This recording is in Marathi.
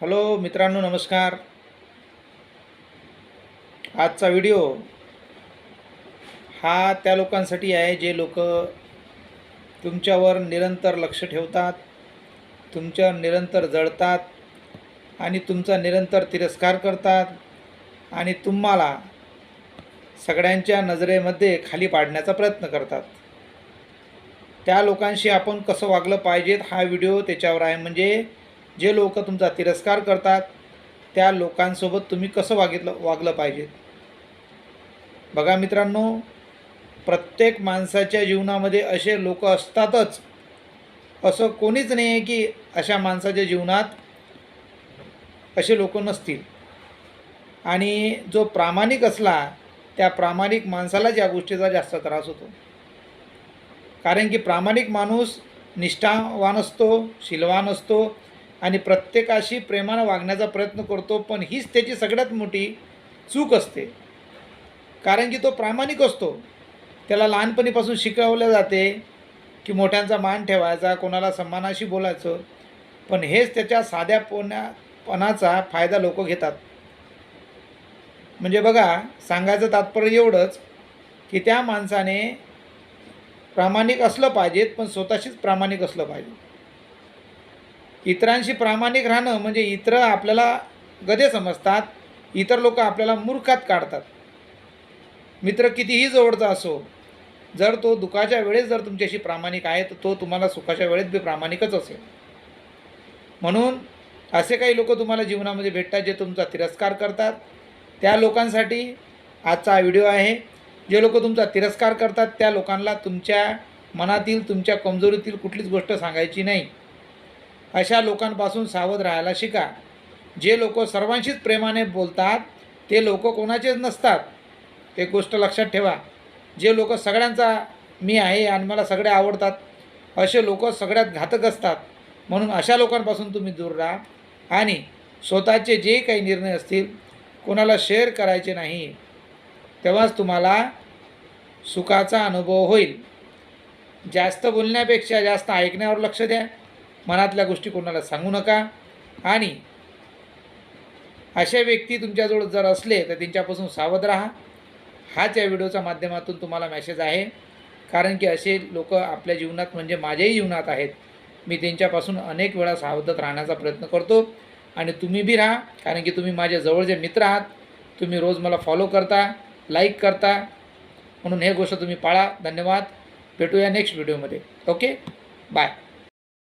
हॅलो मित्रांनो नमस्कार. आजचा व्हिडिओ हा त्या लोकांसाठी आहे जे लोक तुमच्यावर निरंतर लक्ष ठेवतात तुमच्यावर निरंतर जळतात आणि तुमचा निरंतर तिरस्कार करतात आणि तुम्हाला सगळ्यांच्या नजरेमध्ये खाली पाडण्याचा प्रयत्न करतात. त्या लोकांशी आपण कसं वागलं पाहिजेत हा व्हिडिओ त्याच्यावर आहे. म्हणजे जे लोक तुमचा तिरस्कार करतात त्या लोकांसोबत तुम्ही कसं वागितलं वागलं पाहिजे? बघा मित्रांनो प्रत्येक माणसाच्या जीवनामध्ये असे लोक असतातच. असं कोणीच नाही आहे की अशा माणसाच्या जीवनात असे लोक नसतील. आणि जो प्रामाणिक असला त्या प्रामाणिक माणसालाच या गोष्टीचा जास्त त्रास होतो. कारण की प्रामाणिक माणूस निष्ठावान असतो शिलवान असतो आणि प्रत्येकाशी प्रेमानं वागण्याचा प्रयत्न करतो पण हीच त्याची सगळ्यात मोठी चूक असते. कारण की तो प्रामाणिक असतो. त्याला लहानपणीपासून शिकवलं जाते की मोठ्यांचा मान ठेवायचा कोणाला सन्मानाशी बोलायचं पण हेच त्याच्या साध्या पोण्यापणाचा फायदा लोक घेतात. म्हणजे बघा सांगायचं तात्पर्य एवढंच की त्या माणसाने प्रामाणिक असलं पाहिजेत पण स्वतःशीच प्रामाणिक असलं पाहिजे इतरांशी प्रामाणिक राहणं म्हणजे इतर आपल्याला गधे समजतात इतर लोक आपल्याला मूर्खात काढतात. मित्र कितीही जवळचा असो जर तो दुःखाच्या वेळेस जर तुमच्याशी प्रामाणिक आहे तर तो तुम्हाला सुखाच्या वेळेत बी प्रामाणिकच असेल. म्हणून असे काही लोक तुम्हाला जीवनामध्ये भेटतात जे तुमचा तिरस्कार करतात. त्या लोकांसाठी आजचा हा व्हिडिओ आहे. जे लोक तुमचा तिरस्कार करतात त्या लोकांना तुमच्या मनातील तुमच्या कमजोरीतील कुठलीच गोष्ट सांगायची नाही. अशा लोकांपासून सावध राहायला शिका. जे लोक सर्वांशीच प्रेमाने बोलतात ते लोक कोणाचेच नसतात. एक गोष्ट लक्षात ठेवा जे लोक सगळ्यांचा मी आहे आणि मला सगळे आवडतात असे लोक सगळ्यात घातक असतात. म्हणून अशा लोकांपासून तुम्ही दूर राहा आणि स्वतःचे जे काही निर्णय असतील कोणाला शेअर करायचे नाही तेव्हाच तुम्हाला सुखाचा अनुभव होईल. जास्त बोलण्यापेक्षा जास्त ऐकण्यावर लक्ष द्या. मनातल्या गोष्टी कोणाला सांगू नका. आणि अशा व्यक्ती तुमच्याजवळ जर असले तर त्यांच्यापासून सावध राहा. हाच या व्हिडिओच्या माध्यमातून तुम्हाला मेसेज आहे. कारण की असे लोक आपल्या जीवनात म्हणजे माझ्याही जीवनात आहेत. मी त्यांच्यापासून अनेक वेळा सावधत राहण्याचा प्रयत्न करतो. आणि तुम्ही बी राहा. कारण की तुम्ही माझे जवळचे मित्र आहात. तुम्ही रोज मला फॉलो करता लाईक करता. म्हणून हे गोष्ट तुम्ही पाळा. धन्यवाद. भेटूया नेक्स्ट व्हिडिओमध्ये ओके बाय